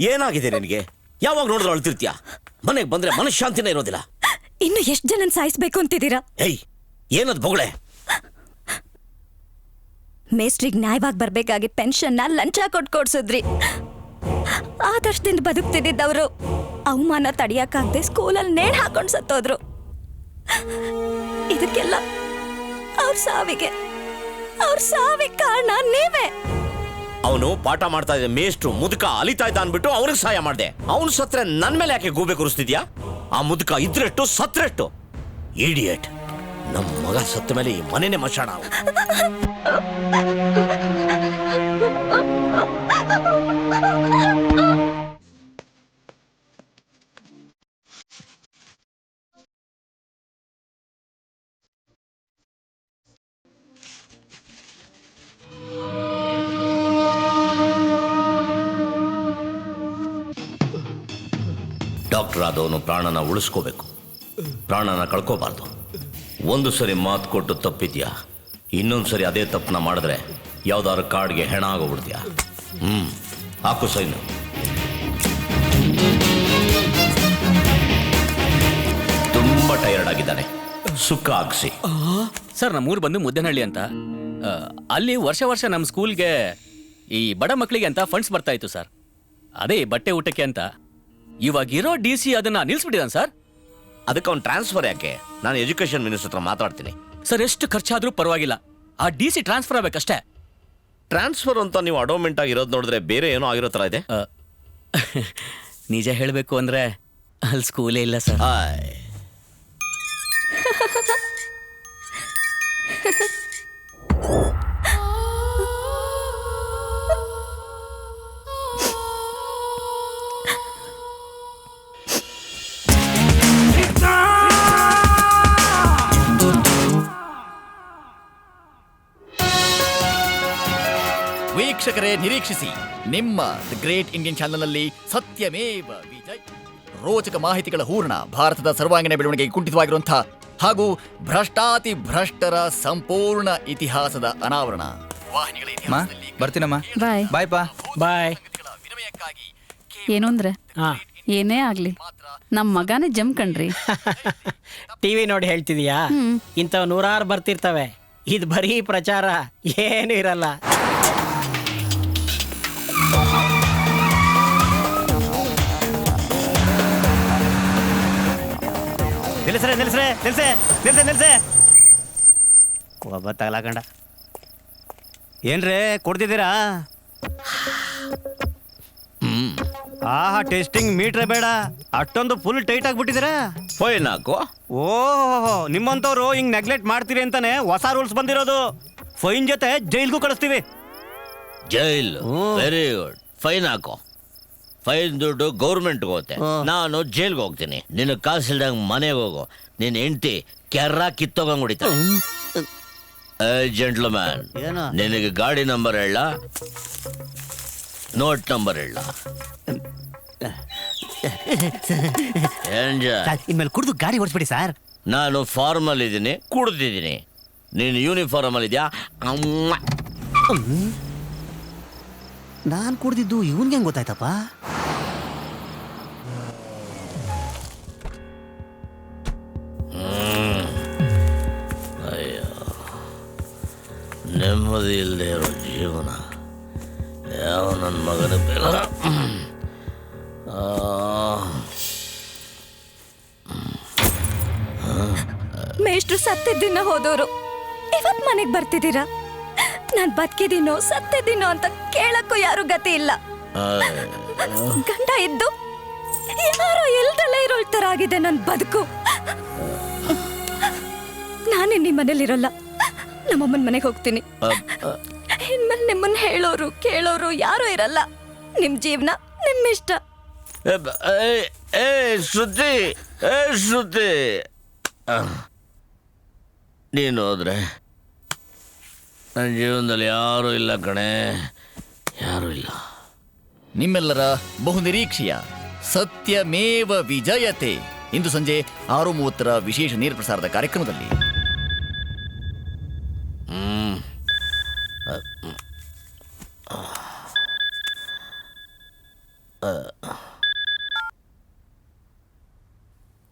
ಏನಾಗಿದೆ ನಿನಗೆ? ಯಾವಾಗ ನೋಡಿದ್ರು ಅಳ್ತಿರ್ತೀಯ? ಮನೆಗೆ ಬಂದ್ರೆ ಮನಃಶಾಂತಿನೇ ಇರೋದಿಲ್ಲ. ಇನ್ನು ಎಷ್ಟು ಜನ ಸಾಯಿಸ್ಬೇಕು ಅಂತಿದ್ದೀರಾ? ಏಯ್ ಏನದ್ ಬೊಗಳೆ? ಮೇಸ್ಟ್ರಿಗೆ ನ್ಯಾಯವಾಗಿ ಬರ್ಬೇಕಾಗಿ ಪೆನ್ಷನ್ನ ಲಂಚ ಕೊಟ್ಟು ಕೊಡ್ಸಿದ್ರಿ. ಆದರ್ಶದಿಂದ ಬದುಕ್ತಿದ್ದವರು ಅವಮಾನ ತಡಿಯಕ್ಕಾಗದೆ ಸ್ಕೂಲಲ್ಲಿ ನೇಣ್ ಹಾಕೊಂಡು ಸತ್ತೋದ್ರು. ಇದಕ್ಕೆಲ್ಲ ಅವ್ರ ಸಾವಿಗೆ ಅವ್ರ ಸಾವಿಗೆ ಕಾರಣ ನೀವೇ. ಅವನು ಪಾಠ ಮಾಡ್ತಾ ಇದ್ದ ಮೇಷ್ಟ್ರು ಮುದುಕ ಅಲಿತಾ ಇದ್ದ ಅನ್ಬಿಟ್ಟು ಅವನಿಗೆ ಸಹಾಯ ಮಾಡಿದೆ. ಅವನು ಸತ್ರೆ ನನ್ ಮೇಲೆ ಯಾಕೆ ಗೂಬೆ ಕೂರಿಸ್ತಿದ್ಯಾ? ಆ ಮುದುಕ ಇದ್ರಷ್ಟು ಸತ್ರಷ್ಟು ಇಡಿಯಟ್ ನಮ್ಮ ಮಗ ಸತ್ತ ಮೇಲೆ ಈ ಮನೆನೇ ಮಶಾಣ ಡಾಕ್ಟರ್ ಆದವನು ಪ್ರಾಣನ ಉಳಿಸ್ಕೋಬೇಕು. ಪ್ರಾಣನ ಕಳ್ಕೋಬಾರ್ದು. ಒಂದು ಸರಿ ಮಾತು ಕೊಟ್ಟು ತಪ್ಪಿದ್ಯಾ? ಇನ್ನೊಂದು ಸರಿ ಅದೇ ತಪ್ಪನ್ನ ಮಾಡಿದ್ರೆ ಯಾವ್ದಾದ್ರು ಕಾರ್ಡ್ಗೆ ಹೆಣ ಆಗೋಗ್ಬಿಡ್ತೀಯಾ? ಹ್ಮ್, ಹಾಕು ಸೈನು ತುಂಬಾ ಟೈರ್ಡ್ ಆಗಿದ್ದಾನೆ. ಸುಖ ಹಾಕ್ಸಿ ಸರ್, ನಮ್ಮೂರು ಬಂದು ಮುದ್ದನಹಳ್ಳಿ ಅಂತ. ಅಲ್ಲಿ ವರ್ಷ ವರ್ಷ ನಮ್ಮ ಸ್ಕೂಲ್ಗೆ ಈ ಬಡ ಮಕ್ಕಳಿಗೆ ಅಂತ ಫಂಡ್ಸ್ ಬರ್ತಾ ಇತ್ತು, ಸರ್. ಅದೇ ಬಟ್ಟೆ ಊಟಕ್ಕೆ ಅಂತ. ಇವಾಗ ಇರೋ ಡಿ ಸಿ ಅದನ್ನ ನಿಲ್ಸ್ಬಿಟ್ಟಿದ್ದಾನೆ ಸರ್. ಅದಕ್ಕೆ ಅವ್ನು ಟ್ರಾನ್ಸ್ಫರ್ ಯಾಕೆ? ನಾನು ಎಜುಕೇಶನ್ ಮಿನಿಸ್ಟರ್ ಹತ್ರ ಮಾತಾಡ್ತೀನಿ. ಸರ್ ಎಷ್ಟು ಖರ್ಚಾದ್ರೂ ಪರವಾಗಿಲ್ಲ. ಆ ಡಿ ಸಿ ಟ್ರಾನ್ಸ್ಫರ್ ಆಗ್ಬೇಕಷ್ಟೇ. ಟ್ರಾನ್ಸ್ಫರ್ ಅಂತ ನೀವು ಅಡೋಮೆಂಟ್ ಆಗಿರೋದು ನೋಡಿದ್ರೆ ಬೇರೆ ಏನೋ ಆಗಿರೋ ಥರ ಇದೆ. ಆ, ನಿಜ ಹೇಳಬೇಕು ಅಂದ್ರೆ ಅಲ್ಲಿ ಸ್ಕೂಲೇ ಇಲ್ಲ ಸರ್. ಆಯ್ ವೀಕ್ಷಕರೇ ನಿರೀಕ್ಷಿಸಿ. ನಿಮ್ಮ ದ ಗ್ರೇಟ್ ಇಂಡಿಯನ್ ಚಾನಲ್ನಲ್ಲಿ ಸತ್ಯಮೇವ ವಿಜಯ್. ರೋಚಕ ಮಾಹಿತಿಗಳ ಹೂರ್ಣ ಭಾರತದ ಸರ್ವಾಂಗೀಣ ಬೆಳವಣಿಗೆಗೆ ಕುಂಠಿತವಾಗಿರುವಂತಹ ಹಾಗೂ ಭ್ರಷ್ಟಾತಿ ಭ್ರಷ್ಟರ ಸಂಪೂರ್ಣ ಇತಿಹಾಸದ ಅನಾವರಣ. ವಾಹಿನಿಗಳ ಮಾ ಇತಿಹಾಸದಲ್ಲಿ ಬರ್ತೀನಮ್ಮ. ಬಾಯ್. ಬಾಯ್ ಪಾ. ಬಾಯ್. ವಿನಿಮಯಕ್ಕಾಗಿ ಏನು ಅಂದ್ರೆ? ಹಾ. ಏನೇ ಆಗ್ಲಿ. ನಮ್ ಮಗನೇ ಜಮ್ ಕಣ್ರಿ. ಟಿವಿ ನೋಡಿ ಹೇಳ್ತಿದೀಯಾ? ಇಂಥವ್ ನೂರಾರು ಬರ್ತಿರ್ತವೆ. ಇದು ಬರೀ ಪ್ರಚಾರ ಏನು ಇರಲ್ಲ. ನಿಲ್ಸ್ರೆ ನಿಲ್ಸ್ರೆ ನಿಲ್ಸೆ ನಿಲ್ಸೆ ನಿಲ್ಸೆ ಒಬ್ಬ ತಗಲಾಕಂಡ. ಏನ್ರೇ ಕೊಡ್ತಿದ್ದೀರಾ? ಆಹಾ ಟೆಸ್ಟಿಂಗ್ ಮೀಟ್ರೆ ಬೇಡ. ಅಷ್ಟೊಂದು ಫುಲ್ ಟೈಟ್ ಆಗ್ಬಿಟ್ಟಿದ್ದೀರಾ? ಫೈನ್ ಹಾಕು ಓಹೋ ನಿಮ್ಮಂತವ್ರು ಹಿಂಗ್ ನೆಗ್ಲೆಕ್ಟ್ ಮಾಡ್ತೀರಿ ಅಂತಾನೆ ಹೊಸ ರೂಲ್ಸ್ ಬಂದಿರೋದು. ಫೈನ್ ಜೊತೆ ಜೈಲ್ಗೂ ಕಳಿಸ್ತೀವಿ. ಜೈಲ್. ವೆರಿ ಗುಡ್ ಫೈನ್ ಹಾಕೋ ಫೈನ್ ದುಡ್ಡು ಗೌರ್ಮೆಂಟ್ ಹೋಗುತ್ತೆ. ನಾನು ಜೈಲ್ಗೆ ಹೋಗ್ತೀನಿ. ನಿನ್ನ ಕಾಸಿಲ್ದಂಗ್ ಮನೆಗೆ ಹೋಗು. ನಿನ್ನ ಹೆಂಡತಿ ಕೆರ್ರ ಕಿತ್ತೋಗಂಗ್ ಹೊಡಿತ ಜೆಂಟ್ಲ್ಮ್ಯಾನ್ ಏನು? ನಿನಗೆ ಗಾಡಿ ನಂಬರ್ ಹೇಳ. ನೋಟ್ ನಂಬರ್ ಹೇಳ. ಇನ್ಮೇಲೆ ಕುಡಿದು ಗಾಡಿ ಓಡಿಸ್ಬಿಡಿ ಸರ್. ನಾನು ಫಾರ್ಮಲ್ ಇದ್ದೀನಿ ಕುಡ್ದಿದ್ದೀನಿ. ನೀನು ಯೂನಿಫಾರ್ಮಲ್ ಇದೆಯಾ ಇದೆಯಾ ನಾನ್ ಕುಡ್ದಿದ್ದು ಇವನ್ಗೆ ಹೆಂಗೆ ಗೊತ್ತಾಯ್ತಪ್ಪ? ನೆಮ್ಮದಿ ಇಲ್ಲದೆ ಇರೋ ಜೀವನ. ಯಾವ ನನ್ನ ಮಗನ ಬೇಡ. ಮೇಷ್ಟ್ರು ಸತ್ತಿದ್ದಿನ ಹೋದವರು ಇವತ್ ಮನೆಗ್ ಬರ್ತಿದ್ದೀರಾ? ನಾನ್ ಬದುಕಿದೀನೋ ಸತ್ತಿದ್ದೀನೋ ಅಂತ ಕೇಳಕ್ಕೂ ಯಾರು ಗತಿ ಇಲ್ಲ. ಗಂಡ ಇದ್ದು ಯಾರೋ ಎಲ್ದಲ್ಲೇ ಇರೋ ತರ ಆಗಿದೆ ನನ್ ಬದುಕು. ನಾನೇ ನಿಮ್ಮ ಮನೇಲಿರಲ್ಲ ನಮ್ಮಮ್ಮನ ಮನೆಗೆ ಹೋಗ್ತೀನಿ. ಇನ್ಮೇಲೆ ನಿಮ್ಮನ್ನ ಹೇಳೋರು ಕೇಳೋರು ಯಾರು ಇರಲ್ಲ. ನಿಮ್ ಜೀವನ ನಿಮ್ಮ ಇಷ್ಟ ಏ ಶ್ರುತಿ ಏ ಶ್ರುತಿ. ನೀನು ಹೋದ್ರೆ ನನ್ನ ಜೀವನದಲ್ಲಿ ಯಾರೂ ಇಲ್ಲ ಕಣೆ. ಯಾರೂ ಇಲ್ಲ. ನಿಮ್ಮೆಲ್ಲರ ಬಹುನಿರೀಕ್ಷೆಯ ಸತ್ಯಮೇವ ವಿಜಯತೆ. ಇಂದು ಸಂಜೆ ಆರು ಮೂವತ್ತರ ವಿಶೇಷ ನೇರ ಪ್ರಸಾರದ ಕಾರ್ಯಕ್ರಮದಲ್ಲಿ.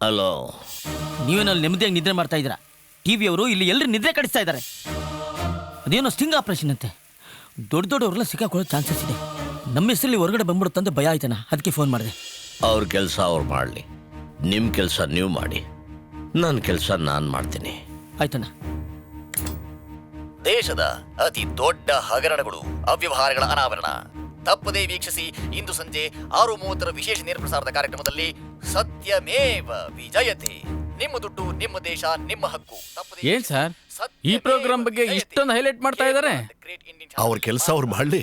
ಹಲೋ ನೀವೇನಲ್ಲಿ ನೆಮ್ಮದಿಯಾಗಿ ನಿದ್ರೆ ಮಾಡ್ತಾ ಇದ್ದೀರಾ? ಟಿವಿಯವರು ಇಲ್ಲಿ ಎಲ್ಲರೂ ನಿದ್ರೆ ಕಡಿಸ್ತಾ ಇದ್ದಾರೆ. ಅದೇನೋ ಸ್ಟಿಂಗ್ ಆಪರೇಷನ್ ಅಂತೆ. ದೊಡ್ಡ ದೊಡ್ಡವ್ರೆಲ್ಲ ಸಿಕ್ಕಾಕೊಳ್ಳೋ ಚಾನ್ಸಸ್ ಇದೆ. ನಮ್ಮ ಹೆಸರಲ್ಲಿ ಹೊರಗಡೆ ಬಂದ್ಬಿಡುತ್ತಂತ ಭಯ ಆಯ್ತನ ಅದಕ್ಕೆ ಫೋನ್ ಮಾಡಿದೆ. ಅವ್ರ ಕೆಲಸ ಅವ್ರು ಮಾಡಲಿ. ನಿಮ್ಮ ಕೆಲಸ ನೀವು ಮಾಡಿ. ನನ್ನ ಕೆಲಸ ನಾನು ಮಾಡ್ತೀನಿ. ಆಯ್ತಣ್ಣ. ದೇಶದ ಅತಿ ದೊಡ್ಡ ಹಗರಣಗಳು ಅವ್ಯವಹಾರಗಳ ಅನಾವರಣ. ತಪ್ಪದೇ ವೀಕ್ಷಿಸಿ ಇಂದು ಸಂಜೆ ಆರು ಮೂವತ್ತರ ವಿಶೇಷ ನೇರ ಪ್ರಸಾರದ ಕಾರ್ಯಕ್ರಮದಲ್ಲಿ ಸತ್ಯಮೇವ ವಿಜಯತೆ. ನಿಮ್ಮ ದುಡ್ಡು ನಿಮ್ಮ ದೇಶ ನಿಮ್ಮ ಹಕ್ಕು. ಏನ್ ಸರ್? ಈ ಪ್ರೋಗ್ರಾಮ್ ಬಗ್ಗೆ. ಇಷ್ಟೊಂದು ಹೈಲೈಟ್ ಮಾಡ್ತಾ ಇದಾರೆ. ಅವ್ರ ಕೆಲಸ ಅವ್ರು ಮಾಡಲಿ.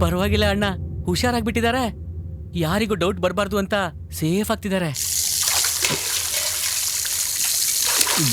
ಪರವಾಗಿಲ್ಲ ಅಣ್ಣ. ಹುಷಾರಾಗ್ಬಿಟ್ಟಿದ್ದಾರೆ. ಯಾರಿಗೂ ಡೌಟ್ ಬರಬಾರ್ದು ಅಂತ ಸೇಫ್ ಆಗ್ತಿದ್ದಾರೆ. ಏ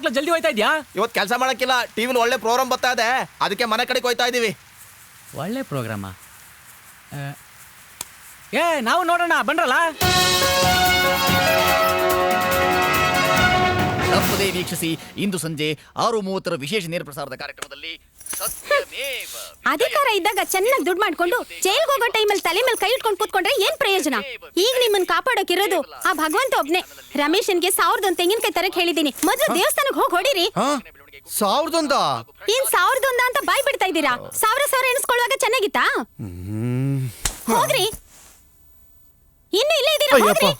ಯಾಕ್ಲ ಜಲ್ದಿ ಹೋಯ್ತಾ ಇದ್ಯಾ? ಇವತ್ತು ಕೆಲಸ ಮಾಡಕ್ಕಿಲ್ಲ ಟಿವಿನ ಒಳ್ಳೆ ಪ್ರೋಗ್ರಾಮ್ ಬರ್ತಾ ಇದೆ. ಅದಕ್ಕೆ ಮನೆ ಕಡೆಗೆ ಹೋಯ್ತಾ ಇದೀವಿ. ಒಳ್ಳೆ ಪ್ರೋಗ್ರಾಮ ಏ ನಾವು ನೋಡೋಣ ಬಂದ್ರಲ್ಲ ತಪ್ಪದೇ ವೀಕ್ಷಿಸಿ ಇಂದು ಸಂಜೆ ಆರು ಮೂವತ್ತರ ವಿಶೇಷ ನೇರ ಪ್ರಸಾರದ ಕಾರ್ಯಕ್ರಮದಲ್ಲಿ ಅಧಿಕಾರ ಇದ್ದಾಗ ಚೆನ್ನಾಗಿ ದುಡ್ಡು ಮಾಡ್ಕೊಂಡು ಜೈಲ್ ಹೋಗೋ ಟೈಮಲ್ಲಿ ತಲೆ ಮೇಲೆ ಕೈ ಇಟ್ಕೊಂಡು ಕೂತ್ಕೊಂಡ್ರೆ ಏನ್ ಪ್ರಯೋಜನ? ಈಗ ನಿಮ್ಮನ್ನ ಕಾಪಾಡೋಕಿರೋದು ಆ ಭಗವಂತ ಒಬ್ನೇ. ರಮೇಶನ್ಗೆ ಸಾವಿರದ ಒಂದ್ ತೆಂಗಿನಕಾಯಿ ತರಕ್ ಹೇಳಿದೀನಿ. ಮೊದ್ಲು ದೇವಸ್ಥಾನಕ್ಕೆ ಹೋಗಿ ಹೊಡಿರಿ. ಸಾವಿರದೊಂದ? ಏನ್ ಸಾವಿರದ ಒಂದ ಅಂತ ಬಾಯ್ ಬಿಡ್ತಾ ಇದ್ದೀರಾ? ಸಾವಿರ ಸಾವಿರ ಎಣಿಸ್ಕೊಳ್ಳುವಾಗ ಚೆನ್ನಾಗಿತ್ತಾ? ಹೋಗ್ರಿ. ಇನ್ನು ಇಲ್ಲೇ ಇದ್ದೀರಾ? ಹೋಗ್ರಿ.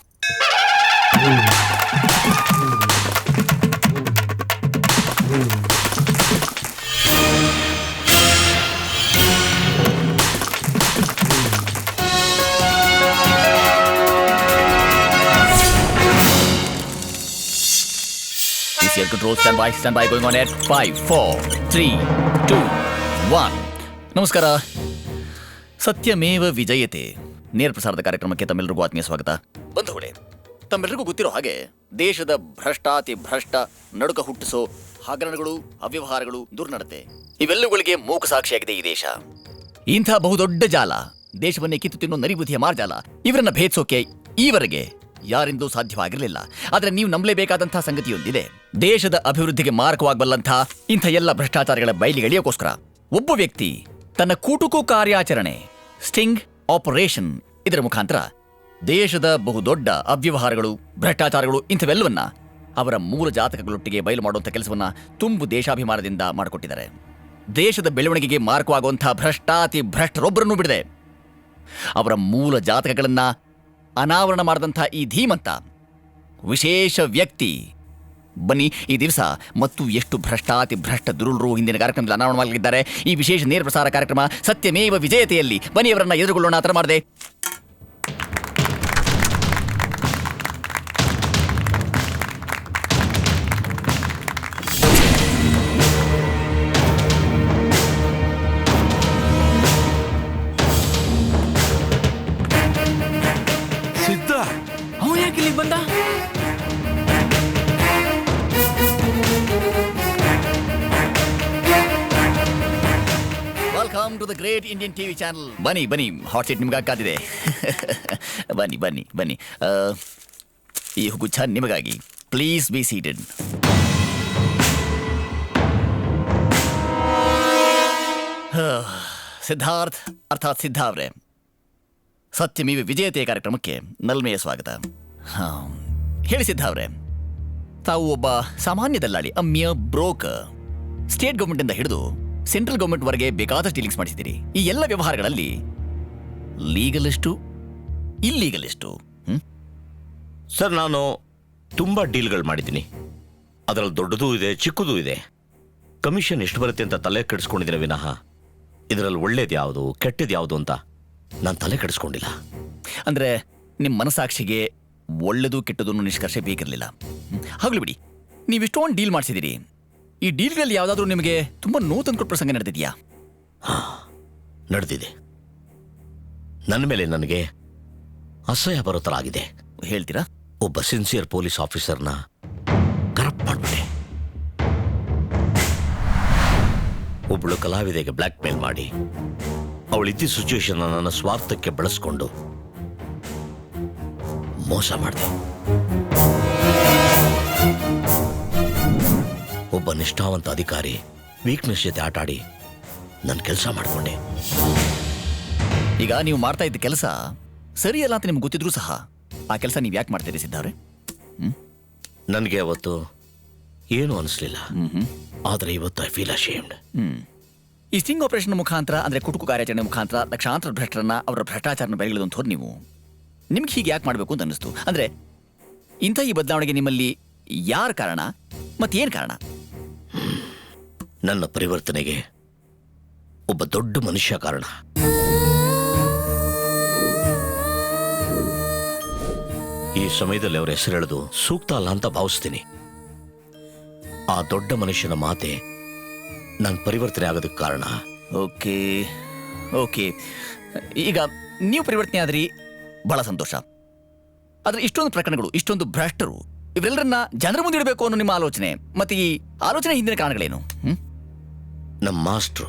Year control stand by, stand by going on at 5, 4, 3, 2, 1. ನಮಸ್ಕಾರ. ಸತ್ಯಮೇವ ವಿಜಯತೆ. ನೇರ ಪ್ರಸಾರದ ಕಾರ್ಯಕ್ರಮಕ್ಕೆ ತಮ್ಮೆಲ್ಲರಿಗೂ ಆತ್ಮೀಯ ಸ್ವಾಗತ. ಬಂಧುಗಳೇ ತಮ್ಮೆಲ್ಲರಿಗೂ ಗೊತ್ತಿರೋ ಹಾಗೆ ದೇಶದ ಭ್ರಷ್ಟಾತಿ ಭ್ರಷ್ಟ ನಡುಕ ಹುಟ್ಟಿಸೋ ಹಗರಣಗಳು ಅವ್ಯವಹಾರಗಳು ದುರ್ನಡತೆ. ಇವೆಲ್ಲವುಗಳಿಗೆ ಮೂಕ ಸಾಕ್ಷಿಯಾಗಿದೆ ಈ ದೇಶ. ಇಂಥ ಬಹುದೊಡ್ಡ ಜಾಲ ದೇಶವನ್ನೇ ಕಿತ್ತು ತಿನ್ನೋ ನರಿಬುದ್ಧಿಯ ಮಾರ್ಜಾಲ ಇವರನ್ನ ಭೇದಿಸೋಕೆ ಈವರೆಗೆ ಯಾರಿಂದೂ ಸಾಧ್ಯವಾಗಿರಲಿಲ್ಲ. ಆದರೆ ನೀವು ನಂಬಲೇಬೇಕಾದಂತಹ ಸಂಗತಿಯೊಂದಿದೆ. ದೇಶದ ಅಭಿವೃದ್ಧಿಗೆ ಮಾರಕವಾಗಬಲ್ಲಂಥ ಇಂಥ ಎಲ್ಲ ಭ್ರಷ್ಟಾಚಾರಗಳ ಬಯಲಿಗೆಳೆಯೋಕ್ಕೋಸ್ಕರ ಒಬ್ಬ ವ್ಯಕ್ತಿ ತನ್ನ ಕೂಟುಕು ಕಾರ್ಯಾಚರಣೆ, ಸ್ಟಿಂಗ್ ಆಪರೇಷನ್ ಇದರ ಮುಖಾಂತರ ದೇಶದ ಬಹುದೊಡ್ಡ ಅವ್ಯವಹಾರಗಳು, ಭ್ರಷ್ಟಾಚಾರಗಳು ಇಂಥವೆಲ್ಲವನ್ನ ಅವರ ಮೂಲ ಜಾತಕಗಳೊಟ್ಟಿಗೆ ಬಯಲು ಮಾಡುವಂಥ ಕೆಲಸವನ್ನ ತುಂಬು ದೇಶಾಭಿಮಾನದಿಂದ ಮಾಡಿಕೊಟ್ಟಿದ್ದಾರೆ. ದೇಶದ ಬೆಳವಣಿಗೆಗೆ ಮಾರಕವಾಗುವಂತಹ ಭ್ರಷ್ಟಾತಿ ಭ್ರಷ್ಟರೊಬ್ಬರನ್ನು ಬಿಡದೆ. ಅವರ ಮೂಲ ಜಾತಕಗಳನ್ನ ಅನಾವರಣ ಮಾಡಿದಂಥ ಈ ಧೀಮಂತ ವಿಶೇಷ ವ್ಯಕ್ತಿ. ಬನ್ನಿ, ಈ ದಿವಸ ಮತ್ತು ಎಷ್ಟು ಭ್ರಷ್ಟಾತಿ ಭ್ರಷ್ಟ ದುರುಳರು ಹಿಂದಿನ ಕಾರ್ಯಕ್ರಮದಲ್ಲಿ ಅನಾವರಣವಾಗಿದ್ದಾರೆ ಈ ವಿಶೇಷ ನೇರ ಪ್ರಸಾರ ಕಾರ್ಯಕ್ರಮ ಸತ್ಯಮೇವ ವಿಜಯತೆಯಲ್ಲಿ. ಬನ್ನಿ ಅವರನ್ನು ಎದುರುಗೊಳ್ಳೋಣ, ಆ ಥರ ಮಾಡಿದೆ. To the great Indian TV channel ಬನ್ನಿ ಬನ್ನಿ. ಹಾಟ್ ಸೀಟ್ ನಿಮ್ಗೆ ಕಾದಿದೆ ಬನ್ನಿ ಬನ್ನಿ ಬನ್ನಿ. ಈ ಹುಗುಚ್ಛ ನಿಮಗಾಗಿ. ಪ್ಲೀಸ್ ಬಿ ಸೀಟೆಡ್ ಸಿದ್ಧಾರ್ಥ್, ಅರ್ಥಾತ್ ಸಿದ್ಧ ಅವರೇ. ಸತ್ಯಮೀವಿ ವಿಜಯತೆಯ ಕಾರ್ಯಕ್ರಮಕ್ಕೆ ನಲ್ಮೆಯ ಸ್ವಾಗತ. ಹಾಂ. ಹೇಳಿ ಸಿದ್ಧ ಅವರೇ. ತಾವು ಒಬ್ಬ ಸಾಮಾನ್ಯ ದಲ್ಲಾಳಿ, ಅಮ್ಯ ಬ್ರೋಕರ್. ಸ್ಟೇಟ್ ಗೌರ್ಮೆಂಟಿಂದ ಹಿಡಿದು ಸೆಂಟ್ರಲ್ ಗೌರ್ಮೆಂಟ್ ವರೆಗೆ ಬೇಕಾದಷ್ಟು ಡೀಲಿಂಗ್ಸ್ ಮಾಡಿಸಿದ್ದೀರಿ. ಈ ಎಲ್ಲ ವ್ಯವಹಾರಗಳಲ್ಲಿ ಲೀಗಲ್ ಎಷ್ಟು? ಇಲ್ಲೀಗಲ್ ಎಷ್ಟು? ಹ್ಮ್? ಸರ್ ನಾನು ತುಂಬ ಡೀಲ್ಗಳು ಮಾಡಿದ್ದೀನಿ. ಅದರಲ್ಲಿ ದೊಡ್ಡದೂ ಇದೆ ಚಿಕ್ಕದೂ ಇದೆ. ಕಮಿಷನ್ ಎಷ್ಟು ಬರುತ್ತೆ ಅಂತ ತಲೆ ಕೆಡಿಸ್ಕೊಂಡಿದ್ದೀನಿ ವಿನಃ. ಇದರಲ್ಲಿ ಒಳ್ಳೇದು ಯಾವುದು ಕೆಟ್ಟದ್ದು ಯಾವುದು ಅಂತ ನಾನು ತಲೆ ಕೆಡಿಸ್ಕೊಂಡಿಲ್ಲ. ಅಂದ್ರೆ ನಿಮ್ಮ ಮನಸ್ಸಾಕ್ಷಿಗೆ ಒಳ್ಳೆದು ಕೆಟ್ಟದನ್ನು ನಿಷ್ಕರ್ಷೆ ಬೇಕಿರಲಿಲ್ಲ. ಹಾಗಲಿ ಬಿಡಿ. ನೀವು ಇಷ್ಟೊಂದು ಡೀಲ್ ಮಾಡಿಸಿದಿರಿ ಈ ಡೀಲ್ನಲ್ಲಿ ಯಾವುದಾದ್ರೂ ನಿಮಗೆ ತುಂಬಾ ನೋವು ತಂದ್ಕೊಟ್ಟು ಪ್ರಸಂಗ ನಡೆದಿದೆಯಾ? ನಡೆದಿದೆ. ನನ್ನ ಮೇಲೆ ನನಗೆ ಅಸಹ್ಯ ಬರೋ ಥರ ಆಗಿದೆ. ಹೇಳ್ತೀರಾ? ಒಬ್ಬ ಸಿನ್ಸಿಯರ್ ಪೊಲೀಸ್ ಆಫೀಸರ್ನ ಕರಪ್ಟ್ ಮಾಡಿಬಿಟ್ಟೆ. ಒಬ್ಬಳು ಕಲಾವಿದೆಗೆ ಬ್ಲ್ಯಾಕ್ ಮೇಲ್ ಮಾಡಿ ಅವಳಿದ್ದ ಸಿಚುವೇಶನ್ ನನ್ನ ಸ್ವಾರ್ಥಕ್ಕೆ ಬಳಸ್ಕೊಂಡು ಮೋಸ ಮಾಡಿದೆ. ಒಬ್ಬ ನಿಷ್ಠಾವಂತ ಅಧಿಕಾರಿ ವೀಕ್ನೆಸ್ ಜೊತೆ ಆಟಾಡಿ ನನ್ನ ಕೆಲಸ ಮಾಡಿಕೊಂಡೆ. ಈಗ ನೀವು ಮಾಡ್ತಾ ಇದ್ದ ಕೆಲಸ ಸರಿಯಲ್ಲ ಅಂತ ನಿಮ್ಗೆ ಗೊತ್ತಿದ್ರು ಸಹ ಆ ಕೆಲಸ ನೀವು ಯಾಕೆ ಮಾಡ್ತೀರಿ ಸಿದ್ಧಾವ್ರೆ ನನಗೆ ಅವತ್ತು ಏನು ಅನಿಸ್ಲಿಲ್ಲ. ಆದರೆ ಇವತ್ತು ಐ ಫೀಲ್ ಅಶೇಮ್ಡ್ ಈ ಸ್ಟಿಂಗ್ ಆಪರೇಷನ್ ಮುಖಾಂತರ ಅಂದ್ರೆ ಕುಟುಕು ಕಾರ್ಯಾಚರಣೆ ಮುಖಾಂತರ ಲಕ್ಷಾಂತರ ಭ್ರಷ್ಟರನ್ನ ಅವರ ಭ್ರಷ್ಟಾಚಾರನ ಬೆಳೆಗಿಳಿದಂಥವ್ರು ನೀವು. ನಿಮ್ಗೆ ಹೀಗೆ ಯಾಕೆ ಮಾಡಬೇಕು ಅಂತ ಅನ್ನಿಸ್ತು. ಅಂದ್ರೆ ಇಂಥ ಈ ಬದಲಾವಣೆಗೆ ನಿಮ್ಮಲ್ಲಿ ಯಾರ ಕಾರಣ? ಮತ್ತೇನು ಕಾರಣ? ನನ್ನ ಪರಿವರ್ತನೆಗೆ ಒಬ್ಬ ದೊಡ್ಡ ಮನುಷ್ಯ ಕಾರಣ. ಈ ಸಮಯದಲ್ಲಿ ಅವರ ಹೆಸರೆಳೆದು ಸೂಕ್ತ ಅಲ್ಲ ಅಂತ ಭಾವಿಸ್ತೀನಿ. ಆ ದೊಡ್ಡ ಮನುಷ್ಯನ ಮಾತೆ ನನ್ನ ಪರಿವರ್ತನೆ ಆಗೋದಕ್ಕೆ ಕಾರಣ. Okay okay. ಈಗ ನೀವು ಪರಿವರ್ತನೆ ಆದ್ರಿ, ಬಹಳ ಸಂತೋಷ. ಆದರೆ ಇಷ್ಟೊಂದು ಪ್ರಕರಣಗಳು, ಇಷ್ಟೊಂದು ಭ್ರಷ್ಟರು, ಇವರೆಲ್ಲರನ್ನ ಜನರ ಮುಂದೆ ಇಡಬೇಕು ಅನ್ನೋ ನಿಮ್ಮ ಆಲೋಚನೆ. ಮತ್ತೆ ಈ ಆಲೋಚನೆ ಹಿಂದಿನ ಕಾರಣಗಳೇನು? ಹ್ಮ್? ನಮ್ಮ ಮಾಸ್ಟ್ರು.